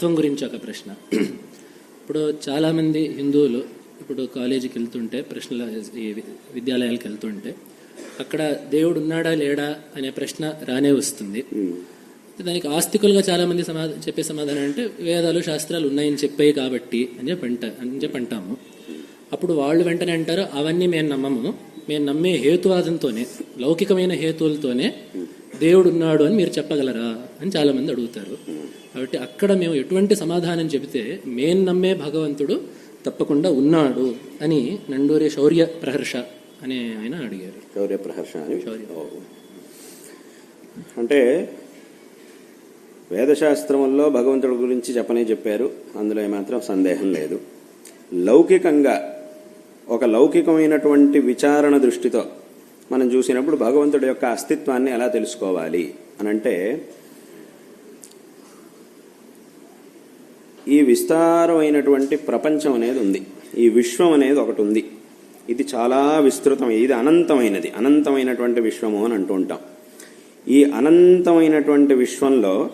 తత్వం గురించి ఒక ప్రశ్న. ఇప్పుడు చాలామంది హిందువులు ఇప్పుడు కాలేజీకి వెళ్తుంటే ప్రశ్నల ఈ విద్యాలయాలకు వెళ్తుంటే అక్కడ దేవుడు ఉన్నాడా లేడా అనే ప్రశ్న రానే వస్తుంది. దానికి ఆస్తికులుగా చాలా మంది సమాధా చెప్పే సమాధానం అంటే వేదాలు శాస్త్రాలు ఉన్నాయని చెప్పాయి కాబట్టి అని చెప్పి అంట అని చెప్పి అంటాము. అప్పుడు వాళ్ళు వెంటనే అంటారు అవన్నీ మేము నమ్మము. మేము నమ్మే హేతువాదంతోనే లౌకికమైన హేతువులతోనే దేవుడు ఉన్నాడు అని మీరు చెప్పగలరా అని చాలా మంది అడుగుతారు. కాబట్టి అక్కడ మేము ఎటువంటి సమాధానం చెబితే మేము నమ్మే భగవంతుడు తప్పకుండా ఉన్నాడు అని నండూరి శౌర్య ప్రహర్ష అనే ఆయన అడిగారు. శౌర్య ప్రహర్ష అని? శౌర్య. అంటే వేదశాస్త్రముల్లో భగవంతుడి గురించి చెప్పనే చెప్పారు. అందులో ఏమాత్రం సందేహం లేదు. లౌకికంగా ఒక లౌకికమైనటువంటి విచారణ దృష్టితో మనం చూసినప్పుడు భగవంతుడి యొక్క అస్తిత్వాన్ని ఎలా తెలుసుకోవాలి అని ఈ విస్తారమైనటువంటి ప్రపంచం అనేది ఉంది. ఈ విశ్వం అనేది ఒకటి ఉంది. ఇది చాలా విస్తృతం ఇది అనంతమైనది. అనంతమైనటువంటి విశ్వము అని అంటూ ఉంటాం. ఈ అనంతమైనటువంటి విశ్వంలో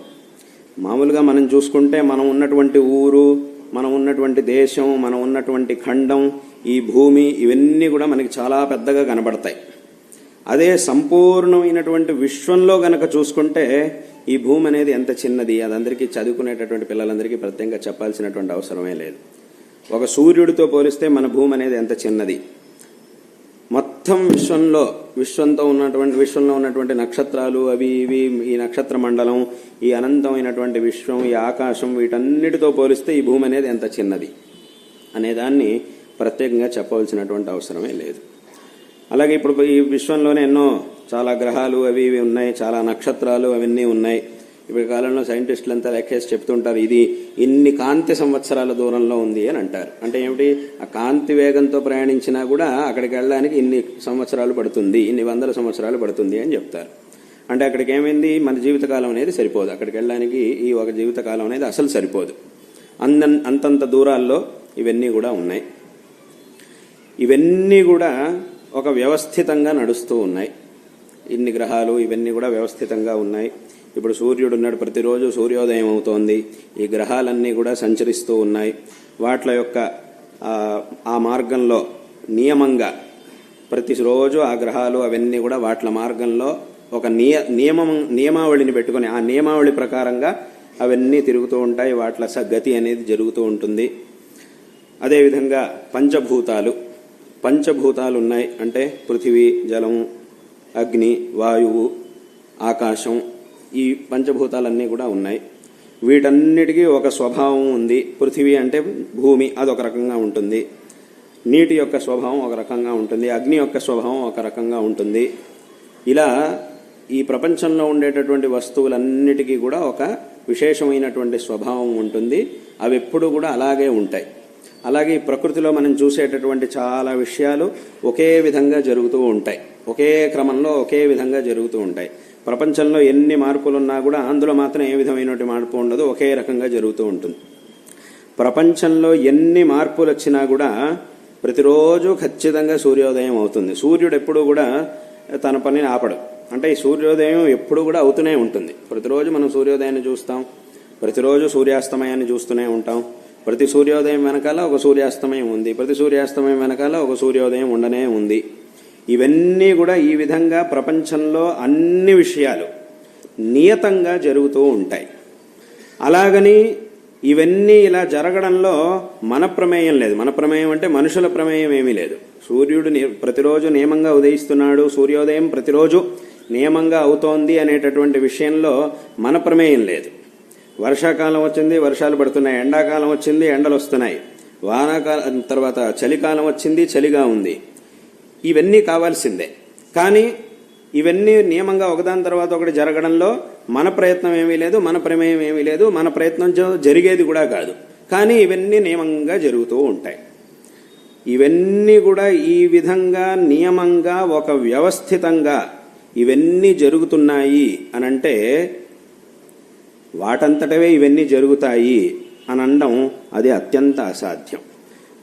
మామూలుగా మనం చూసుకుంటే మనం ఉన్నటువంటి ఊరు మనం ఉన్నటువంటి దేశం మనం ఉన్నటువంటి ఖండం ఈ భూమి ఇవన్నీ కూడా మనకి చాలా పెద్దగా కనబడతాయి. అదే సంపూర్ణమైనటువంటి విశ్వంలో గనక చూసుకుంటే ఈ భూమి అనేది ఎంత చిన్నది అదందరికీ చదువుకునేటటువంటి పిల్లలందరికీ ప్రత్యేకంగా చెప్పాల్సినటువంటి అవసరమే లేదు. ఒక సూర్యుడితో పోలిస్తే మన భూమి అనేది ఎంత చిన్నది? మొత్తం విశ్వంలో విశ్వంతో ఉన్నటువంటి విశ్వంలో ఉన్నటువంటి నక్షత్రాలు అవి ఇవి ఈ నక్షత్ర మండలం ఈ అనంతమైనటువంటి విశ్వం ఈ ఆకాశం వీటన్నిటితో పోలిస్తే ఈ భూమి అనేది ఎంత చిన్నది? అనేదాన్ని ప్రత్యేకంగా చెప్పవలసినటువంటి అవసరమే లేదు. అలాగే ఇప్పుడు ఈ విశ్వంలోనే ఎన్నో చాలా గ్రహాలు అవి ఇవి ఉన్నాయి చాలా నక్షత్రాలు అవన్నీ ఉన్నాయి. ఇప్పుడు కాలంలో సైంటిస్టులు అంతా లెక్కేసి చెప్తుంటారు ఇది ఇన్ని కాంతి సంవత్సరాల దూరంలో ఉంది అని అంటారు. అంటే ఏమిటి? ఆ కాంతి వేగంతో ప్రయాణించినా కూడా అక్కడికి వెళ్ళడానికి ఇన్ని సంవత్సరాలు పడుతుంది ఇన్ని వందల సంవత్సరాలు పడుతుంది అని చెప్తారు. అంటే అక్కడికి ఏమైంది? మన జీవితకాలం అనేది సరిపోదు. అక్కడికి వెళ్ళడానికి ఈ ఒక జీవితకాలం అనేది అసలు సరిపోదు. అంద అంతంత దూరాల్లో ఇవన్నీ కూడా ఉన్నాయి. ఇవన్నీ కూడా ఒక వ్యవస్థితంగా నడుస్తూ ఉన్నాయి. ఇన్ని గ్రహాలు ఇవన్నీ కూడా వ్యవస్థితంగా ఉన్నాయి. ఇప్పుడు సూర్యుడు ఉన్నాడు ప్రతిరోజు సూర్యోదయం అవుతోంది. ఈ గ్రహాలన్నీ కూడా సంచరిస్తూ ఉన్నాయి. వాట్ల యొక్క ఆ, మార్గంలో నియమంగా ప్రతిరోజు ఆ గ్రహాలు అవన్నీ కూడా వాట్ల మార్గంలో ఒక నియ నియమం నియమావళిని పెట్టుకొని ఆ నియమావళి ప్రకారంగా అవన్నీ తిరుగుతూ ఉంటాయి. వాట్ల సగతి గతి అనేది జరుగుతూ ఉంటుంది. అదేవిధంగా పంచభూతాలు. పంచభూతాలు ఉన్నాయి అంటే పృథివీ జలము అగ్ని వాయువు ఆకాశం ఈ పంచభూతాలన్నీ కూడా ఉన్నాయి. వీటన్నిటికీ ఒక స్వభావం ఉంది. పృథివీ అంటే భూమి అదొక రకంగా ఉంటుంది. నీటి యొక్క స్వభావం ఒక రకంగా ఉంటుంది. అగ్ని యొక్క స్వభావం ఒక రకంగా ఉంటుంది. ఇలా ఈ ప్రపంచంలో ఉండేటటువంటి వస్తువులన్నిటికీ కూడా ఒక విశేషమైనటువంటి స్వభావం ఉంటుంది. అవి ఎప్పుడు కూడా అలాగే ఉంటాయి. అలాగే ఈ ప్రకృతిలో మనం చూసేటటువంటి చాలా విషయాలు ఒకే విధంగా జరుగుతూ ఉంటాయి. ఒకే క్రమంలో ఒకే విధంగా జరుగుతూ ఉంటాయి. ప్రపంచంలో ఎన్ని మార్పులు ఉన్నా కూడా అందులో మాత్రం ఏ విధమైనటువంటి మార్పు ఉండదు ఒకే రకంగా జరుగుతూ ఉంటుంది. ప్రపంచంలో ఎన్ని మార్పులు వచ్చినా కూడా ప్రతిరోజు ఖచ్చితంగా సూర్యోదయం అవుతుంది. సూర్యుడు ఎప్పుడు కూడా తన పనిని ఆపడు. అంటే ఈ సూర్యోదయం ఎప్పుడు కూడా అవుతూనే ఉంటుంది. ప్రతిరోజు మనం సూర్యోదయాన్ని చూస్తాం. ప్రతిరోజు సూర్యాస్తమయాన్ని చూస్తూనే ఉంటాం. ప్రతి సూర్యోదయం వెనకాల ఒక సూర్యాస్తమయం ఉంది. ప్రతి సూర్యాస్తమయం వెనకాల ఒక సూర్యోదయం ఉండనే ఉంది. ఇవన్నీ కూడా ఈ విధంగా ప్రపంచంలో అన్ని విషయాలు నియతంగా జరుగుతూ ఉంటాయి. అలాగని ఇవన్నీ ఇలా జరగడంలో మన ప్రమేయం లేదు. మన ప్రమేయం అంటే మనుషుల ప్రమేయం ఏమీ లేదు. సూర్యుడు ని- ప్రతిరోజు నియమంగా ఉదయిస్తున్నాడు. సూర్యోదయం ప్రతిరోజు నియమంగా అవుతోంది అనేటటువంటి విషయంలో మన ప్రమేయం లేదు. వర్షాకాలం వచ్చింది వర్షాలు పడుతున్నాయి ఎండాకాలం వచ్చింది ఎండలు వస్తున్నాయి. వానాకాలం తర్వాత చలికాలం వచ్చింది చలిగా ఉంది. ఇవన్నీ కావాల్సిందే. కానీ ఇవన్నీ నియమంగా ఒకదాని తర్వాత ఒకటి జరగడంలో మన ప్రయత్నం ఏమీ లేదు మన ప్రమేయం ఏమీ లేదు మన ప్రయత్నం జరిగేది కూడా కాదు. కానీ ఇవన్నీ నియమంగా జరుగుతూ ఉంటాయి. ఇవన్నీ కూడా ఈ విధంగా నియమంగా ఒక వ్యవస్థితంగా ఇవన్నీ జరుగుతున్నాయి అనంటే వాటంతటవే ఇవన్నీ జరుగుతాయి అని అనడం అది అత్యంత అసాధ్యం.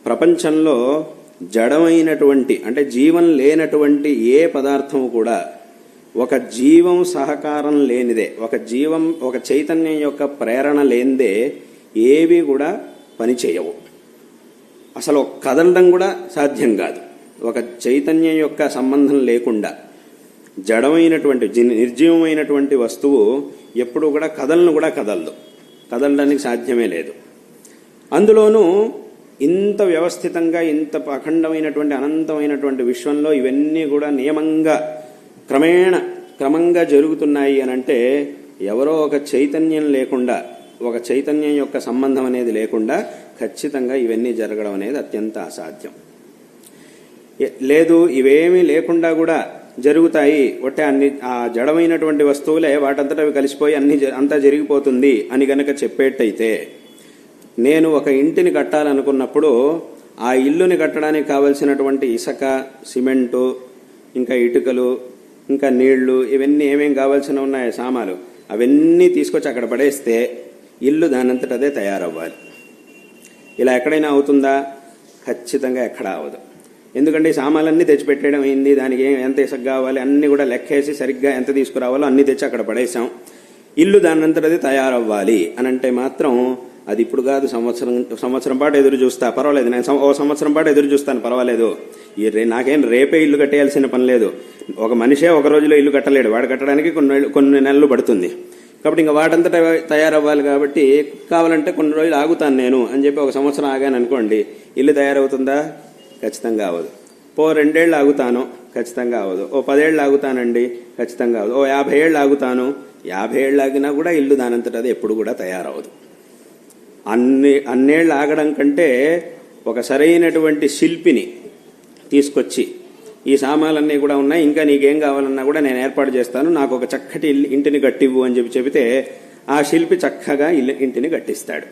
ప్రపంచంలో జడమైనటువంటి అంటే జీవం లేనటువంటి ఏ పదార్థం కూడా ఒక జీవం సహకారం లేనిదే ఒక జీవం ఒక చైతన్యం యొక్క ప్రేరణ లేనిదే ఏవి కూడా పనిచేయవు. అసలు కదలడం కూడా సాధ్యం కాదు. ఒక చైతన్యం యొక్క సంబంధం లేకుండా జడమైనటువంటి నిర్జీవమైనటువంటి వస్తువు ఎప్పుడు కూడా కథలను కూడా కదలదు. కదలడానికి సాధ్యమే లేదు. అందులోనూ ఇంత వ్యవస్థితంగా ఇంత అఖండమైనటువంటి అనంతమైనటువంటి విశ్వంలో ఇవన్నీ కూడా నియమంగా క్రమేణ క్రమంగా జరుగుతున్నాయి అని అంటే ఎవరో ఒక చైతన్యం లేకుండా ఒక చైతన్యం యొక్క సంబంధం అనేది లేకుండా ఖచ్చితంగా ఇవన్నీ జరగడం అనేది అత్యంత అసాధ్యం. లేదు ఇవేమీ లేకుండా కూడా జరుగుతాయి. ఒట్టే అన్ని ఆ జడమైనటువంటి వస్తువులే వాటంతట అవి కలిసిపోయి అన్ని జ- అంతా జరిగిపోతుంది అని గనక చెప్పేట్టయితే నేను ఒక ఇంటిని కట్టాలనుకున్నప్పుడు ఆ ఇల్లుని కట్టడానికి కావలసినటువంటి ఇసక సిమెంటు ఇంకా ఇటుకలు ఇంకా నీళ్ళు ఇవన్నీ ఏమేం కావాల్సిన ఉన్నాయి సామాలు అవన్నీ తీసుకొచ్చి అక్కడ పడేస్తే ఇల్లు దానంతటదే తయారవ్వాలి. ఇలా ఎక్కడైనా అవుతుందా? ఖచ్చితంగా ఎక్కడా అవ్వదు. ఎందుకంటే ఈ సామాన్లన్నీ తెచ్చిపెట్టేయడం అయింది దానికి ఏం ఎంత ఇసుక కావాలి? అన్ని కూడా లెక్కేసి సరిగ్గా ఎంత తీసుకురావాలో అన్ని తెచ్చి అక్కడ పడేసాం. ఇల్లు దానంతట అది తయారవ్వాలి అని అంటే మాత్రం అది ఇప్పుడు కాదు సంవత్సరం సంవత్సరం పాటు ఎదురు చూస్తా. పర్వాలేదు నేను సం- ఓ సంవత్సరం పాటు ఎదురు చూస్తాను పర్వాలేదు. ఈ రే నాకేం రేపే ఇల్లు కట్టేయాల్సిన పని లేదు. ఒక మనిషే ఒక రోజులో ఇల్లు కట్టలేడు. వాడు కట్టడానికి కొన్ని కొన్ని నెలలు పడుతుంది. కాబట్టి ఇంకా వాటంతట తయారవ్వాలి కాబట్టి కావాలంటే కొన్ని రోజులు ఆగుతాను నేను అని చెప్పి ఒక సంవత్సరం ఆగాను అనుకోండి. ఇల్లు తయారవుతుందా? ఖచ్చితంగా అవ్వదు. ఓ రెండేళ్ళు ఆగుతాను ఖచ్చితంగా అవ్వదు. ఓ పదేళ్ళు ఆగుతానండి ఖచ్చితంగా అవ్వదు. ఓ యాభై ఏళ్ళు ఆగుతాను యాభై ఏళ్ళు ఆగినా కూడా ఇల్లు దానంతట అది ఎప్పుడు కూడా తయారవదు అన్ని అన్నేళ్ళు ఆగడం కంటే ఒక సరైనటువంటి శిల్పిని తీసుకొచ్చి ఈ సామాన్లన్నీ కూడా ఉన్నాయి ఇంకా నీకేం కావాలన్నా కూడా నేను ఏర్పాటు చేస్తాను నాకు ఒక చక్కటి ఇల్లు- ఇంటిని కట్టివ్వు అని చెప్పి చెబితే ఆ శిల్పి చక్కగా ఇల్లు ఇంటిని కట్టిస్తాడు.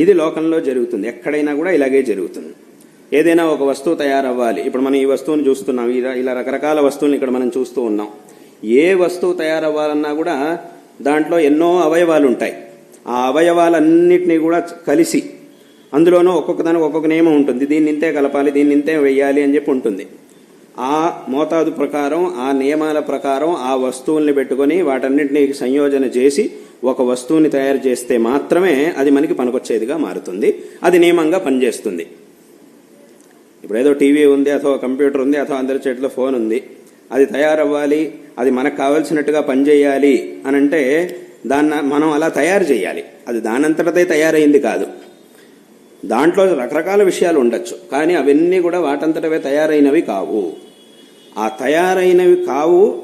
ఇది లోకంలో జరుగుతుంది ఎక్కడైనా కూడా ఇలాగే జరుగుతుంది. ఏదైనా ఒక వస్తువు తయారవ్వాలి. ఇప్పుడు మనం ఈ వస్తువుని చూస్తున్నాం. ఇలా ఇలా రకరకాల వస్తువులను ఇక్కడ మనం చూస్తూ ఉన్నాం. ఏ వస్తువు తయారవ్వాలన్నా కూడా దాంట్లో ఎన్నో అవయవాలు ఉంటాయి ఆ అవయవాలన్నిటినీ కూడా కలిసి అందులోనూ ఒక్కొక్క దానికి ఒక్కొక్క నియమం ఉంటుంది. దీన్ని ఇంతే కలపాలి దీన్ని ఇంతే వెయ్యాలి అని చెప్పి ఉంటుంది. ఆ మోతాదు ప్రకారం ఆ నియమాల ప్రకారం ఆ వస్తువుల్ని పెట్టుకొని వాటన్నింటినీ సంయోజన చేసి ఒక వస్తువుని తయారు చేస్తే మాత్రమే అది మనకి పనికొచ్చేదిగా మారుతుంది. అది నియమంగా పనిచేస్తుంది. ఇప్పుడు ఏదో టీవీ ఉంది అథవా కంప్యూటర్ ఉంది అథవా అందరి చేతిలో ఫోన్ ఉంది. అది తయారవ్వాలి అది మనకు కావలసినట్టుగా పనిచేయాలి అని అంటే దాన్ని మనం అలా తయారు చేయాలి. అది దానంతటదే తయారైంది కాదు. దాంట్లో రకరకాల విషయాలు ఉండొచ్చు కానీ అవన్నీ కూడా వాటంతటవే తయారైనవి కావు. ఆ తయారైనవి కావు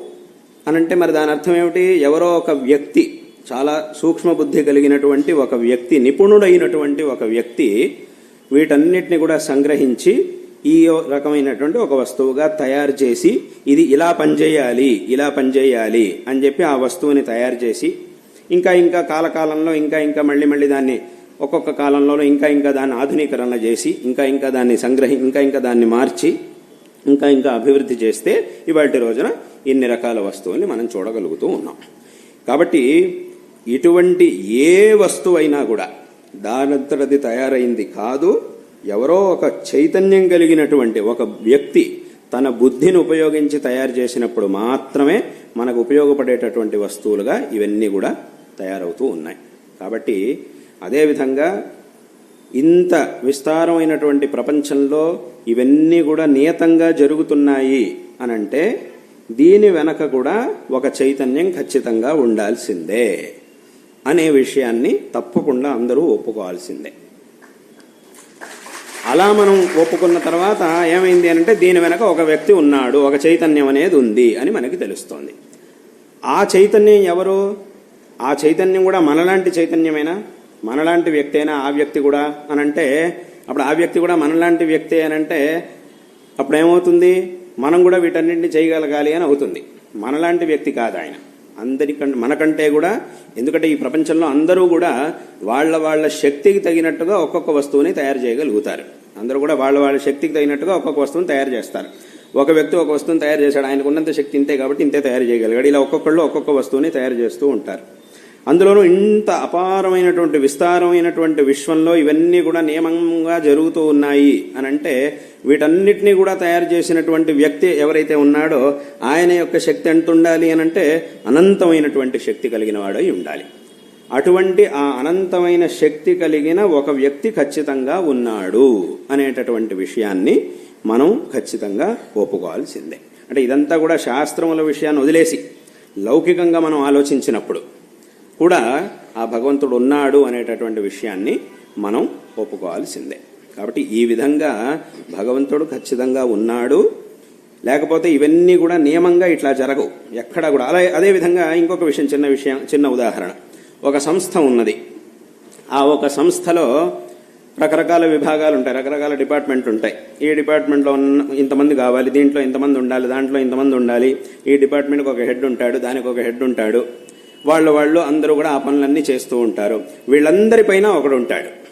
అనంటే మరి దాని అర్థం ఏమిటి? ఎవరో ఒక వ్యక్తి చాలా సూక్ష్మ బుద్ధి కలిగినటువంటి ఒక వ్యక్తి నిపుణుడైనటువంటి ఒక వ్యక్తి వీటన్నిటిని కూడా సంగ్రహించి ఈ రకమైనటువంటి ఒక వస్తువుగా తయారు చేసి ఇది ఇలా పనిచేయాలి ఇలా పనిచేయాలి అని చెప్పి ఆ వస్తువుని తయారు చేసి ఇంకా ఇంకా కాలకాలంలో ఇంకా ఇంకా మళ్ళీ మళ్ళీ దాన్ని ఒక్కొక్క కాలంలోనూ ఇంకా ఇంకా దాన్ని ఆధునీకరణ చేసి ఇంకా ఇంకా దాన్ని సంగ్రహి ఇంకా ఇంకా దాన్ని మార్చి ఇంకా ఇంకా అభివృద్ధి చేస్తే ఇవాటి రోజున ఇన్ని రకాల వస్తువుల్ని మనం చూడగలుగుతూ ఉన్నాం. కాబట్టి ఇటువంటి ఏ వస్తువైనా కూడా దానంతటది తయారైంది కాదు ఎవరో ఒక చైతన్యం కలిగినటువంటి ఒక వ్యక్తి తన బుద్ధిని ఉపయోగించి తయారు చేసినప్పుడు మాత్రమే మనకు ఉపయోగపడేటటువంటి వస్తువులుగా ఇవన్నీ కూడా తయారవుతూ ఉన్నాయి. కాబట్టి అదేవిధంగా ఇంత విస్తారమైనటువంటి ప్రపంచంలో ఇవన్నీ కూడా నియతంగా జరుగుతున్నాయి అనంటే దీని వెనక కూడా ఒక చైతన్యం ఖచ్చితంగా ఉండాల్సిందే అనే విషయాన్ని తప్పకుండా అందరూ ఒప్పుకోవాల్సిందే. అలా మనం ఒప్పుకున్న తర్వాత ఏమైంది అంటే దీని వెనక ఒక వ్యక్తి ఉన్నాడు ఒక చైతన్యం అనేది ఉంది అని మనకి తెలుస్తోంది. ఆ చైతన్యం ఎవరు? ఆ చైతన్యం కూడా మనలాంటి చైతన్యమేనా? మనలాంటి వ్యక్తి అయినా ఆ వ్యక్తి కూడా అనంటే అప్పుడు ఆ వ్యక్తి కూడా మనలాంటి వ్యక్తి అనంటే అప్పుడు ఏమవుతుంది మనం కూడా వీటన్నింటినీ చేయగలగాలి అని అవుతుంది. మనలాంటి వ్యక్తి కాదు ఆయన. అందరికంటే మనకంటే కూడా ఎందుకంటే ఈ ప్రపంచంలో అందరూ కూడా వాళ్ళ వాళ్ళ శక్తికి తగినట్టుగా ఒక్కొక్క వస్తువుని తయారు చేయగలుగుతారు. అందరూ కూడా వాళ్ళ వాళ్ళ శక్తికి తగినట్టుగా ఒక్కొక్క వస్తువుని తయారు చేస్తారు. ఒక వ్యక్తి ఒక వస్తువుని తయారు చేశాడు ఆయనకు ఉన్నంత శక్తి ఇంతే కాబట్టి ఇంతే తయారు చేయగలిగాడు. ఇలా ఒక్కొక్కళ్ళు ఒక్కొక్క వస్తువుని తయారు చేస్తూ ఉంటారు. అందులోనూ ఇంత అపారమైనటువంటి విస్తారమైనటువంటి విశ్వంలో ఇవన్నీ కూడా నియమంగా జరుగుతూ ఉన్నాయి అని అంటే వీటన్నిటినీ కూడా తయారు చేసినటువంటి వ్యక్తి ఎవరైతే ఉన్నాడో ఆయన యొక్క శక్తి ఎంత ఉండాలి అని అంటే అనంతమైనటువంటి శక్తి కలిగిన వాడై ఉండాలి. అటువంటి ఆ అనంతమైన శక్తి కలిగిన ఒక వ్యక్తి ఖచ్చితంగా ఉన్నాడు అనేటటువంటి విషయాన్ని మనం ఖచ్చితంగా ఒప్పుకోవాల్సిందే. అంటే ఇదంతా కూడా శాస్త్రముల విషయాన్ని వదిలేసి లౌకికంగా మనం ఆలోచించినప్పుడు కూడా ఆ భగవంతుడు ఉన్నాడు అనేటటువంటి విషయాన్ని మనం ఒప్పుకోవాల్సిందే. కాబట్టి ఈ విధంగా భగవంతుడు ఖచ్చితంగా ఉన్నాడు. లేకపోతే ఇవన్నీ కూడా నియమంగా ఇట్లా జరగవు. ఎక్కడ కూడా. అలా అదే విధంగా ఇంకొక విషయం చిన్న విషయం చిన్న ఉదాహరణ. ఒక సంస్థ ఉన్నది. ఆ ఒక సంస్థలో రకరకాల విభాగాలు ఉంటాయి. రకరకాల డిపార్ట్మెంట్లు ఉంటాయి. ఈ డిపార్ట్మెంట్లో ఉన్న ఇంతమంది కావాలి దీంట్లో ఇంతమంది ఉండాలి దాంట్లో ఇంతమంది ఉండాలి. ఈ డిపార్ట్మెంట్కి ఒక హెడ్ ఉంటాడు దానికి ఒక హెడ్ ఉంటాడు. వాళ్ళు వాళ్ళు అందరూ కూడా ఆ పనులన్నీ చేస్తూ ఉంటారు. వీళ్ళందరిపైన ఒకడు ఉంటాడు.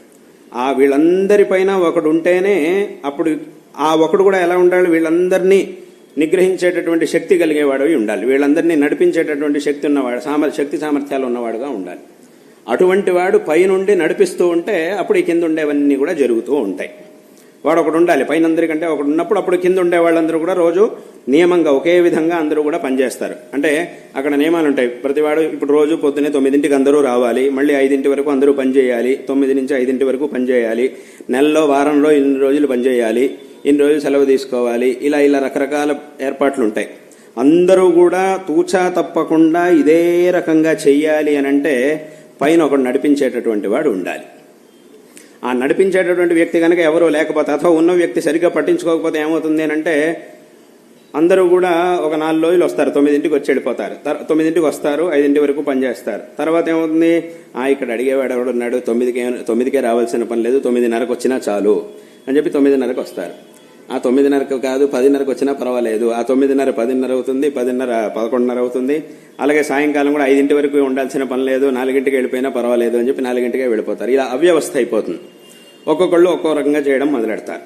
ఆ వీళ్ళందరిపైన ఒకడు ఉంటేనే అప్పుడు ఆ ఒకడు కూడా ఎలా ఉండాలి? వీళ్ళందరినీ నిగ్రహించేటటువంటి శక్తి కలిగేవాడు ఉండాలి. వీళ్ళందరినీ నడిపించేటటువంటి శక్తి ఉన్నవాడు సామర్ శక్తి సామర్థ్యాలు ఉన్నవాడుగా ఉండాలి. అటువంటి వాడు పైనుండి నడిపిస్తూ ఉంటే అప్పుడు ఈ కింద ఉండేవన్నీ కూడా జరుగుతూ ఉంటాయి. వాడు ఒకడు ఉండాలి. పైన అందరికంటే ఒకడు ఉన్నప్పుడు అప్పుడు కింద ఉండే వాళ్ళందరూ కూడా రోజు నియమంగా ఒకే విధంగా అందరూ కూడా పనిచేస్తారు. అంటే అక్కడ నియమాలు ఉంటాయి ప్రతివాడు ఇప్పుడు రోజు పొద్దునే తొమ్మిదింటికి అందరూ రావాలి. మళ్ళీ ఐదింటి వరకు అందరూ పనిచేయాలి. తొమ్మిది నుంచి ఐదింటి వరకు పనిచేయాలి. నెలలో వారంలో ఇన్ని రోజులు పనిచేయాలి. ఇన్ని రోజులు సెలవు తీసుకోవాలి. ఇలా ఇలా రకరకాల ఏర్పాట్లు ఉంటాయి అందరూ కూడా తూచా తప్పకుండా ఇదే రకంగా చెయ్యాలి అని అంటే పైన ఒకడు నడిపించేటటువంటి వాడు ఉండాలి. ఆ నడిపించేటటువంటి వ్యక్తి కనుక ఎవరో లేకపోతే అథవా ఉన్న వ్యక్తి సరిగ్గా పట్టించుకోకపోతే ఏమవుతుంది అంటే అందరూ కూడా ఒక నాలుగు రోజులు వస్తారు. తొమ్మిదింటికి వచ్చి వెళ్ళిపోతారు. తొమ్మిదింటికి వస్తారు ఐదింటి వరకు పనిచేస్తారు తర్వాత ఏమవుతుంది? ఆ ఇక్కడ అడిగేవాడు ఎవడున్నాడు తొమ్మిదికే తొమ్మిదికే రావాల్సిన పని లేదు. తొమ్మిదిన్నరకు వచ్చినా చాలు అని చెప్పి తొమ్మిదిన్నరకు వస్తారు. ఆ తొమ్మిదిన్నరకు కాదు పదిన్నరకు వచ్చినా పర్వాలేదు. ఆ తొమ్మిదిన్నర పదిన్నర అవుతుంది పదిన్నర పదకొండున్నర అవుతుంది. అలాగే సాయంకాలం కూడా ఐదింటి వరకు ఉండాల్సిన పని లేదు నాలుగింటికి వెళ్ళిపోయినా పర్వాలేదు అని చెప్పి నాలుగింటికే వెళ్ళిపోతారు. ఇలా అవ్యవస్థ అయిపోతుంది. ఒక్కొక్కళ్ళు ఒక్కో రకంగా చేయడం మొదలెడతారు.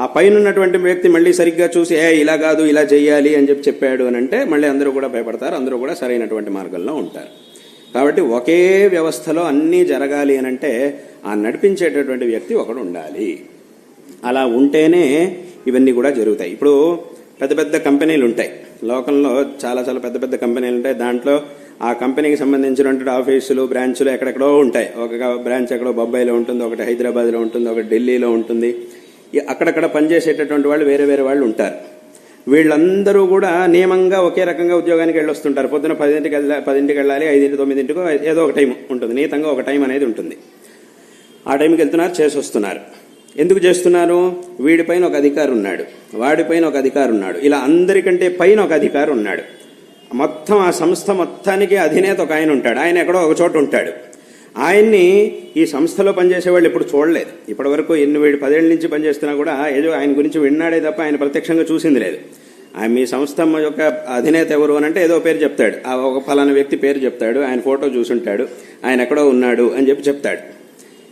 ఆ పైన ఉన్నటువంటి వ్యక్తి మళ్ళీ సరిగ్గా చూసి ఏ ఇలా కాదు ఇలా చేయాలి అని చెప్పి చెప్పాడు అని అంటే మళ్ళీ అందరూ కూడా భయపడతారు అందరూ కూడా సరైనటువంటి మార్గంలో ఉంటారు. కాబట్టి ఒకే వ్యవస్థలో అన్నీ జరగాలి అని అంటే ఆ నడిపించేటటువంటి వ్యక్తి ఒకడు ఉండాలి. అలా ఉంటేనే ఇవన్నీ కూడా జరుగుతాయి. ఇప్పుడు పెద్ద పెద్ద కంపెనీలు ఉంటాయి. లోకంలో చాలా చాలా పెద్ద పెద్ద కంపెనీలు ఉంటాయి. దాంట్లో ఆ కంపెనీకి సంబంధించినటువంటి ఆఫీసులు బ్రాంచులు ఎక్కడెక్కడో ఉంటాయి. ఒక బ్రాంచ్ ఎక్కడో బొంబాయిలో ఉంటుంది ఒకటి హైదరాబాద్లో ఉంటుంది ఒకటి ఢిల్లీలో ఉంటుంది. అక్కడక్కడ పనిచేసేటటువంటి వాళ్ళు వేరే వేరే వాళ్ళు ఉంటారు. వీళ్ళందరూ కూడా నియమంగా ఒకే రకంగా ఉద్యోగానికి వెళ్ళొస్తుంటారు. పొద్దున పదింటికి వెళ్ళాలి పదింటికి వెళ్ళాలి ఐదింటి తొమ్మిదింటికో ఏదో ఒక టైం ఉంటుంది. నియతంగా ఒక టైం అనేది ఉంటుంది. ఆ టైంకి వెళ్తున్నారు చేసి వస్తున్నారు ఎందుకు చేస్తున్నారు? వీడిపైన ఒక అధికారి ఉన్నాడు. వాడిపైన ఒక అధికారి ఉన్నాడు. ఇలా అందరికంటే పైన ఒక అధికారి ఉన్నాడు. మొత్తం ఆ సంస్థ మొత్తానికి అధినేత ఒక ఆయన ఉంటాడు. ఆయన ఎక్కడో ఒక చోట ఉంటాడు. ఆయన్ని ఈ సంస్థలో పనిచేసే వాళ్ళు ఎప్పుడు చూడలేదు. ఇప్పటి వరకు ఎన్ని వీడు పదేళ్ళ నుంచి పనిచేస్తున్నా కూడా ఏదో ఆయన గురించి విన్నాడే తప్ప ఆయన ప్రత్యక్షంగా చూసింది లేదు. ఆయన మీ సంస్థ యొక్క అధినేత ఎవరు అని అంటే ఏదో పేరు చెప్తాడు. ఆ ఒక ఫలానా వ్యక్తి పేరు చెప్తాడు. ఆయన ఫోటో చూసుంటాడు. ఆయన ఎక్కడో ఉన్నాడు అని చెప్పి చెప్తాడు.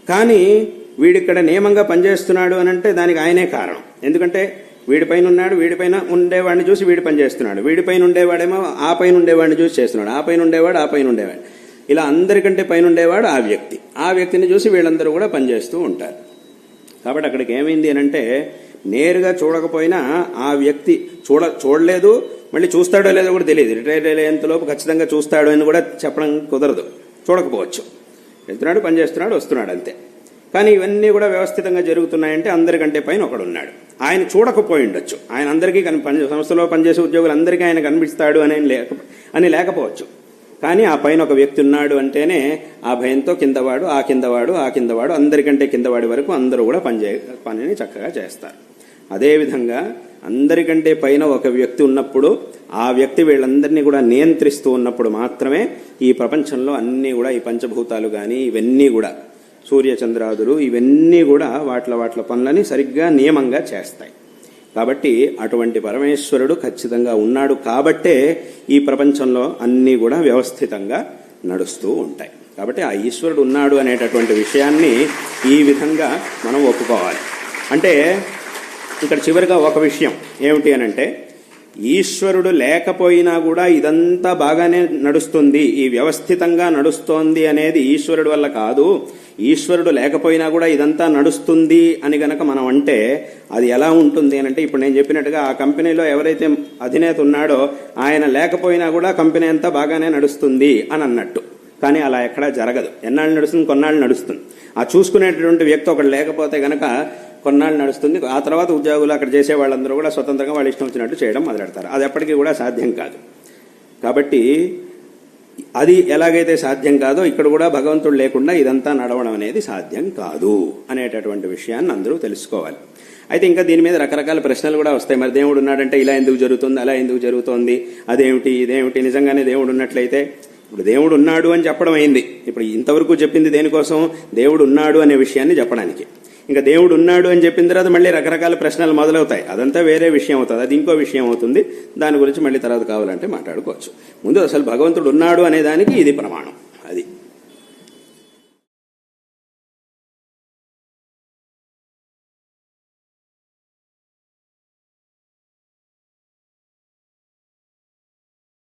కానీ వీడిక్కడ నియమంగా పనిచేస్తున్నాడు అని అంటే దానికి ఆయనే కారణం. ఎందుకంటే వీడిపైన ఉన్నాడు వీడిపైన ఉండేవాడిని చూసి వీడి పని చేస్తున్నాడు వీడిపైన ఉండేవాడేమో ఆ పైన ఉండేవాడిని చూసి చేస్తున్నాడు. ఆ పైన ఉండేవాడు ఆ పైన ఉండేవాడు. ఇలా అందరికంటే పైన ఉండేవాడు ఆ వ్యక్తి. ఆ వ్యక్తిని చూసి వీళ్ళందరూ కూడా పనిచేస్తూ ఉంటారు. కాబట్టి అక్కడికి ఏమైంది అని అంటే నేరుగా చూడకపోయినా ఆ వ్యక్తి చూడ చూడలేదు మళ్ళీ చూస్తాడో లేదో కూడా తెలియదు. రిటైర్ అయ్యేంతలోపు ఖచ్చితంగా చూస్తాడు అని కూడా చెప్పడం కుదరదు. చూడకపోవచ్చు. వెళ్తున్నాడు పనిచేస్తున్నాడు వస్తున్నాడు అంతే. కానీ ఇవన్నీ కూడా వ్యవస్థితంగా జరుగుతున్నాయంటే అందరికంటే పైన ఒకడు ఉన్నాడు ఆయన చూడకపోయి ఉండొచ్చు. ఆయన అందరికీ కని పని సంస్థలో పనిచేసే ఉద్యోగులు అందరికీ ఆయన కనిపిస్తాడు అని లేక అని లేకపోవచ్చు. కానీ ఆ పైన ఒక వ్యక్తి ఉన్నాడు అంటేనే ఆ భయంతో కిందవాడు ఆ కిందవాడు ఆ కిందవాడు అందరికంటే కిందవాడి వరకు అందరూ కూడా పనిచే పనిని చక్కగా చేస్తారు. అదేవిధంగా అందరికంటే పైన ఒక వ్యక్తి ఉన్నప్పుడు ఆ వ్యక్తి వీళ్ళందరినీ కూడా నియంత్రిస్తూ ఉన్నప్పుడు మాత్రమే ఈ ప్రపంచంలో అన్నీ కూడా ఈ పంచభూతాలు కానీ ఇవన్నీ కూడా సూర్యచంద్రాదులు ఇవన్నీ కూడా వాట్ల వాట్ల పనులని సరిగ్గా నియమంగా చేస్తాయి. కాబట్టి అటువంటి పరమేశ్వరుడు ఖచ్చితంగా ఉన్నాడు కాబట్టే ఈ ప్రపంచంలో అన్నీ కూడా వ్యవస్థితంగా నడుస్తూ ఉంటాయి. కాబట్టి ఆ ఈశ్వరుడు ఉన్నాడు అనేటటువంటి విషయాన్ని ఈ విధంగా మనం ఒప్పుకోవాలి. అంటే ఇక్కడ చివరిగా ఒక విషయం ఏమిటి అని అంటే ఈశ్వరుడు లేకపోయినా కూడా ఇదంతా బాగానే నడుస్తుంది. ఈ వ్యవస్థితంగా నడుస్తోంది అనేది ఈశ్వరుడు వల్ల కాదు. ఈశ్వరుడు లేకపోయినా కూడా ఇదంతా నడుస్తుంది అని గనక మనం అంటే అది ఎలా ఉంటుంది అని అంటే ఇప్పుడు నేను చెప్పినట్టుగా ఆ కంపెనీలో ఎవరైతే అధినేత ఉన్నాడో ఆయన లేకపోయినా కూడా కంపెనీ అంతా బాగానే నడుస్తుంది అని అన్నట్టు. కానీ అలా ఎక్కడా జరగదు. ఎన్నాళ్ళు నడుస్తుంది కొన్నాళ్ళు నడుస్తుంది. ఆ చూసుకునేటటువంటి వ్యక్తి ఒకడు లేకపోతే గనక కొన్నాళ్ళు నడుస్తుంది. ఆ తర్వాత ఉద్యోగులు అక్కడ చేసే వాళ్ళందరూ కూడా స్వతంత్రంగా వాళ్ళు ఇష్టం వచ్చినట్టు చేయడం మొదలెడతారు. అది ఎప్పటికీ కూడా సాధ్యం కాదు. కాబట్టి అది ఎలాగైతే సాధ్యం కాదో ఇక్కడ కూడా భగవంతుడు లేకుండా ఇదంతా నడవడం అనేది సాధ్యం కాదు అనేటటువంటి విషయాన్ని అందరూ తెలుసుకోవాలి. అయితే ఇంకా దీని మీద రకరకాల ప్రశ్నలు కూడా వస్తాయి. మరి దేవుడు ఉన్నాడంటే ఇలా ఎందుకు జరుగుతుంది? అలా ఎందుకు జరుగుతోంది? అదేమిటి? ఇదేమిటి? నిజంగానే దేవుడు ఉన్నట్లయితే ఇప్పుడు దేవుడు ఉన్నాడు అని చెప్పడం అయింది. ఇప్పుడు ఇంతవరకు చెప్పింది దేనికోసం? దేవుడు ఉన్నాడు అనే విషయాన్ని చెప్పడానికి. ఇంకా దేవుడు ఉన్నాడు అని చెప్పిన తర్వాత మళ్ళీ రకరకాల ప్రశ్నలు మొదలవుతాయి. అదంతా వేరే విషయం అవుతుంది. అది ఇంకో విషయం అవుతుంది. దాని గురించి మళ్ళీ తర్వాత కావాలంటే మాట్లాడుకోవచ్చు. ముందు అసలు భగవంతుడు ఉన్నాడు అనే దానికి ఇది ప్రమాణం. అది.